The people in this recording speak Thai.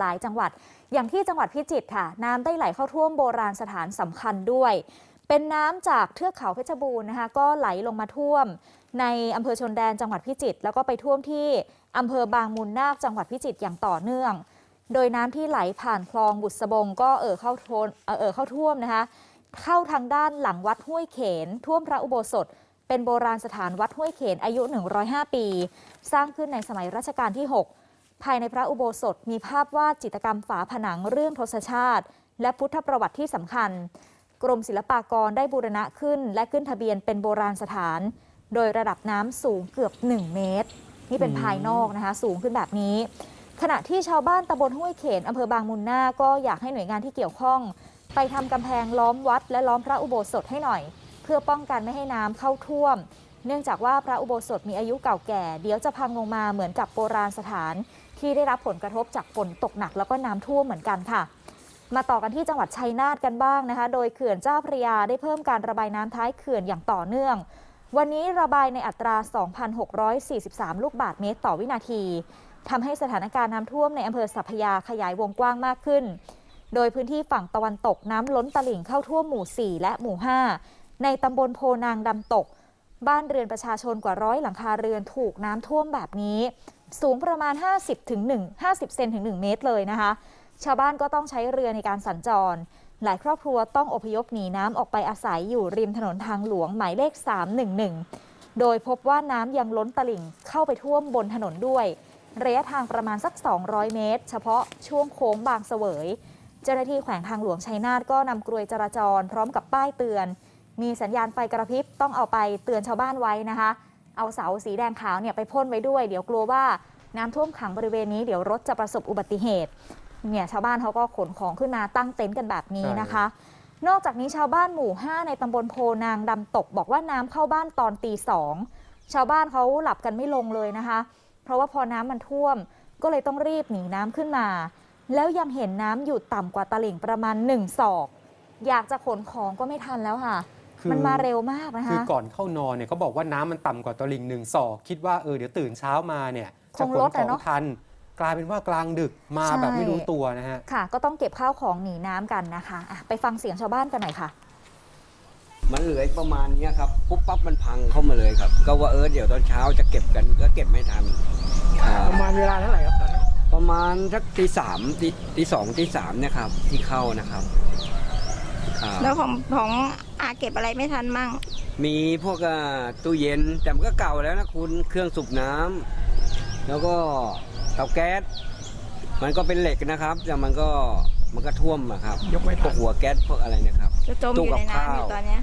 หลายจังหวัด อย่างที่จังหวัดพิจิตรค่ะ น้ำได้ไหลเข้าท่วมโบราณสถานสำคัญด้วย เป็นน้ำจากเทือกเขาเพชรบูรณ์นะคะ ก็ไหลลงมาท่วม ในอำเภอชนแดนจังหวัดพิจิตรแล้วก็ไปท่วมที่อำเภอบางมูลนาคจังหวัดพิจิตรอย่างต่อเนื่อง โดยน้ำที่ไหลผ่านคลองบุษบงก็เอ่อเข้าทนเอ่อเอ่อเข้าท่วมนะคะ เข้าทางด้านหลังวัดห้วยเขน ท่วมพระอุโบสถเป็นโบราณสถานวัดห้วยเขนอายุ 105 ปี สร้างขึ้นในสมัยรัชกาลที่ 6 ภายในพระอุโบสถมีภาพวาดจิตรกรรมฝาผนังเรื่องทศชาติ และพุทธประวัติที่สำคัญ กรมศิลปากรได้บูรณะขึ้น และขึ้นทะเบียนเป็นโบราณสถาน โดยระดับน้ำสูงเกือบ 1 เมตร นี่เป็นภายนอกนะคะสูงขึ้นแบบนี้ ขณะที่ชาวบ้านตำบลห้วยเขนอำเภอบางมุนนาก็อยากให้หน่วยงานที่เกี่ยวข้อง ไปทำกำแพงล้อมวัด และล้อมพระอุโบสถให้หน่อย เพื่อป้องกันไม่ให้น้ำเข้าท่วม เนื่องจากว่าพระอุโบสถมีอายุเก่าแก่ เดี๋ยวจะพังลงมาเหมือนกับโบราณสถาน ที่ได้รับผลกระทบจากฝนตกหนักแล้วก็น้ำท่วมเหมือนกันค่ะ มาต่อกันที่จังหวัดชัยนาทกันบ้างนะคะ โดยเขื่อนเจ้าพระยาได้เพิ่มการระบายน้ำท้ายเขื่อนอย่างต่อเนื่อง วันนี้ระบายในอัตรา 2,643 ลูกบาศก์เมตรต่อวินาทีทำให้สถานการณ์น้ำท่วมในอำเภอสัพพยาขยายวงกว้างมากขึ้น โดยพื้นที่ฝั่งตะวันตกน้ำล้นตลิ่งเข้าท่วมหมู่ 4 และหมู่ 5 ในตำบลโพนางดำตก บ้านเรือนประชาชนกว่าร้อยหลังคาเรือนถูกน้ำท่วมแบบนี้ สูงประมาณ 50ถึง1 50 เซนถึง 1 เมตรเลยนะคะ ชาวบ้านก็ต้องใช้เรือในการสัญจร หลายครอบครัวต้องอพยพหนีน้ำออกไปอาศัยอยู่ริมถนนทางหลวงหมายเลข 311 โดยพบว่าน้ำยังล้นตลิ่งเข้าไปท่วมบนถนนด้วย ระยะทางประมาณสัก 200 เมตร เฉพาะช่วงโค้งบางเสวย เจ้าหน้าที่แขวงทางหลวงชัยนาทก็นำกรวยจราจรพร้อมกับป้ายเตือน มีสัญญาณไฟกระพริบต้องเอาไปเตือนชาวบ้านไว้นะคะ เอาเสาสีแดงขาวเนี่ยไปพ่นไว้ด้วย เดี๋ยวกลัวว่าน้ำท่วมขังบริเวณนี้เดี๋ยวรถจะประสบอุบัติเหตุเนี่ยชาวบ้านเขาก็ขนของขึ้นมาตั้งเต็นท์กันแบบนี้นะคะ นอกจากนี้ชาวบ้านหมู่ 5 ในตำบลโพนางดำตก บอกว่าน้ำเข้าบ้านตอนตีสองชาวบ้านเขาหลับกันไม่ลงเลยนะคะ เพราะว่าพอน้ำมันท่วมก็เลยต้องรีบหนีน้ำขึ้นมา แล้วยังเห็นน้ำอยู่ต่ำกว่าตลิ่งประมาณ1ศอก อยากจะขนของก็ไม่ทันแล้วค่ะ คือมันมาเร็วมากนะคือคะก่อนเข้านอนเนี่ยเขาบอกว่าน้ำมันต่ำกว่าตลิ่งหนึ่งศอก คิดว่าเออเดี๋ยวตื่นเช้ามาเนี่ยคจะงขนลดขอะองเนอะทัน กลายเป็นว่ากลางดึกมาใช่ แบบไม่รู้ตัวนะฮะ ค่ะ ก็ต้องเก็บข้าวของหนีน้ำกันนะคะอะไปฟังเสียงชาวบ้านกันหน่อยค่ะ มันเหลืออีกประมาณเนี้ยครับปุ๊บปั๊บมันพังเข้ามาเลยครับ ก็ว่าเออเดี๋ยวตอนเช้าจะเก็บกันก็เก็บไม่ทันอ่าประมาณเวลาเท่าไหร่ครับตอนนั้นประมาณสักตีสามตีตีสองตีสามเนี่ยครับที่เข้านะครับอ่าแล้วของของอาเก็บอะไรไม่ทันมั่ง มีพวกอ่าตู้เย็นแต่มันก็เก่าแล้วนะคุณเครื่องสูบน้ำแล้วก็เตาแก๊สมันก็เป็นเหล็กนะครับแต่มันก็มันก็ท่วมอะครับยกไม่พทัวนกหัวแก๊สพวกอะไรนะครับ จะจมอตู้ยู่กับในน้ำอยู่ข้าวตอนเนี้ย